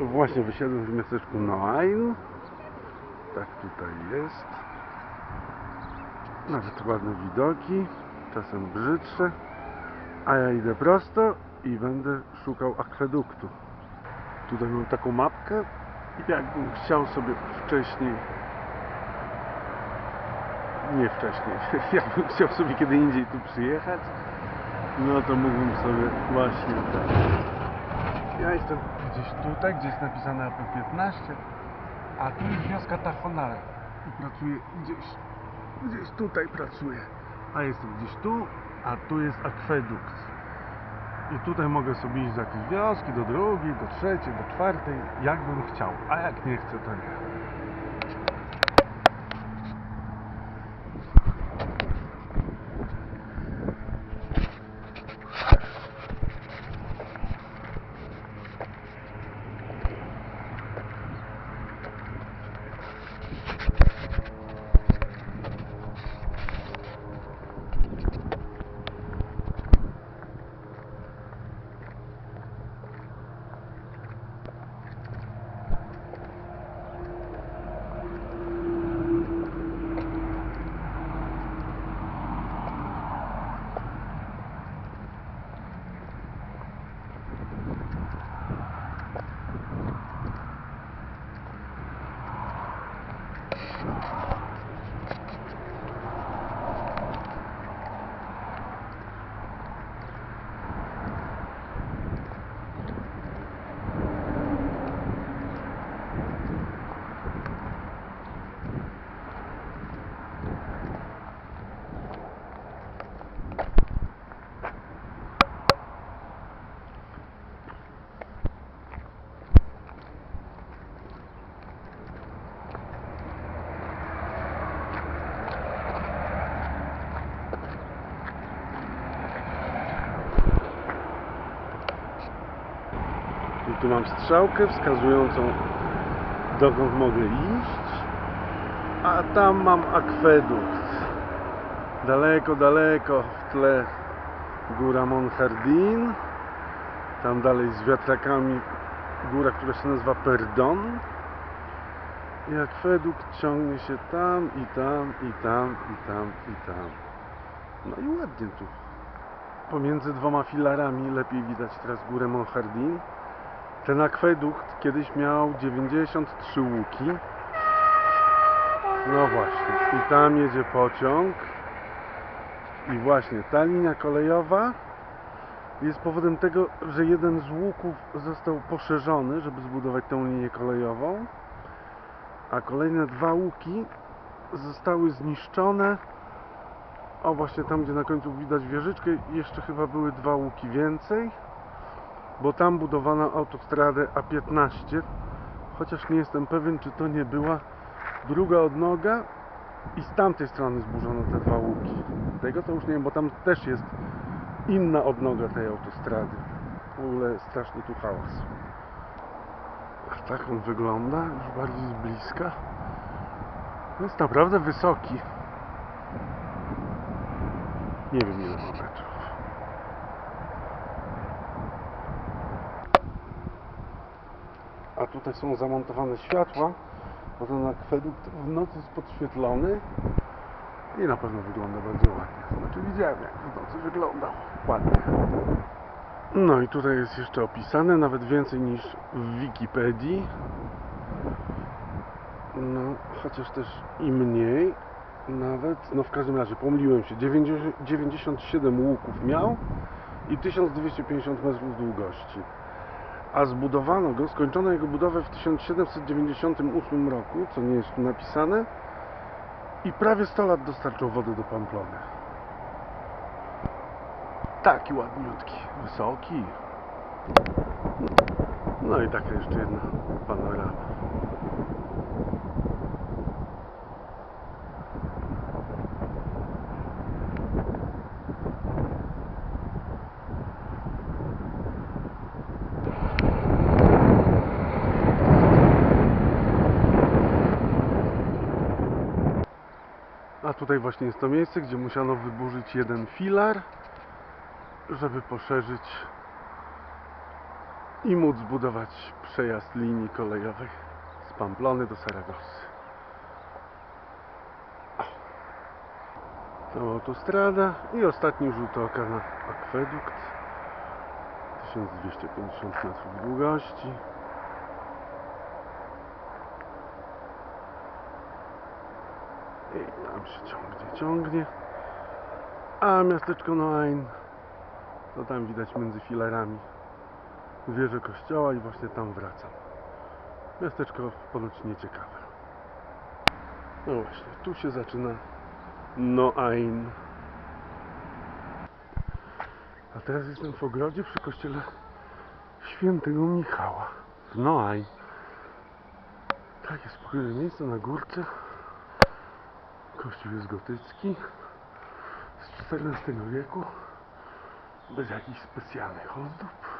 Właśnie wysiadłem w miasteczku Noain. Tak tutaj jest. Nawet ładne widoki, czasem brzydsze. A ja idę prosto i będę szukał akweduktu. Tutaj mam taką mapkę. Jakbym chciał sobie wcześniej nie wcześniej. Jakbym chciał sobie kiedy indziej tu przyjechać, no to mógłbym sobie właśnie tak. Ja jestem gdzieś tutaj, gdzie jest napisane AP15, a tu jest wioska Tachonare. I pracuję gdzieś, gdzieś tutaj pracuję. A jestem gdzieś tu, a tu jest akwedukt. I tutaj mogę sobie iść z jakiejś wioski do drugiej, do trzeciej, do czwartej, jakbym chciał. A jak nie chcę, to nie. Tu mam strzałkę wskazującą dokąd mogę iść. A tam mam akwedukt. Daleko, daleko w tle góra Monhardin. Tam dalej z wiatrakami góra, która się nazywa Perdon. I akwedukt ciągnie się tam i tam i tam i tam i tam. No i ładnie tu. Pomiędzy dwoma filarami lepiej widać teraz górę Monhardin. Ten akwedukt kiedyś miał 93 łuki. No właśnie. I tam jedzie pociąg. I właśnie ta linia kolejowa jest powodem tego, że jeden z łuków został poszerzony, żeby zbudować tę linię kolejową. A kolejne dwa łuki zostały zniszczone. O właśnie tam, gdzie na końcu widać wieżyczkę, jeszcze chyba były dwa łuki więcej bo tam budowano autostradę A15 chociaż nie jestem pewien czy to nie była druga odnoga i z tamtej strony zburzono te dwa łuki. Tego to już nie wiem, bo tam też jest inna odnoga tej autostrady. W ogóle straszny tu hałas. A tak on wygląda już bardziej z bliska. Jest naprawdę wysoki. Nie wiem ile ma metrów a tutaj są zamontowane światła, bo ten akwedukt w nocy jest podświetlony i na pewno wygląda bardzo ładnie. Znaczy widziałem jak w nocy wyglądał ładnie. No i tutaj jest jeszcze opisane, nawet więcej niż w Wikipedii. No, chociaż też i mniej nawet, no w każdym razie pomyliłem się, 90, 97 łuków miał i 1250 metrów długości a zbudowano go, skończono jego budowę w 1798 roku, co nie jest tu napisane i prawie 100 lat dostarczał wody do Pamplony. Taki ładniutki, wysoki. No i taka jeszcze jedna panorama. Tutaj właśnie jest to miejsce, gdzie musiano wyburzyć jeden filar, żeby poszerzyć i móc zbudować przejazd linii kolejowej z Pamplony do Saragosy. To autostrada i ostatni rzut oka na akwedukt 1250 metrów długości i tam się ciągnie, ciągnie a miasteczko Noain to tam widać między filarami wieżę kościoła i właśnie tam wracam. Miasteczko ponoć nieciekawe. No właśnie, tu się zaczyna Noain. A teraz jestem w ogrodzie przy kościele świętego Michała w Noain. Takie spokojne miejsce na górce. Kościół jest gotycki z XIV wieku bez jakichś specjalnych ozdób.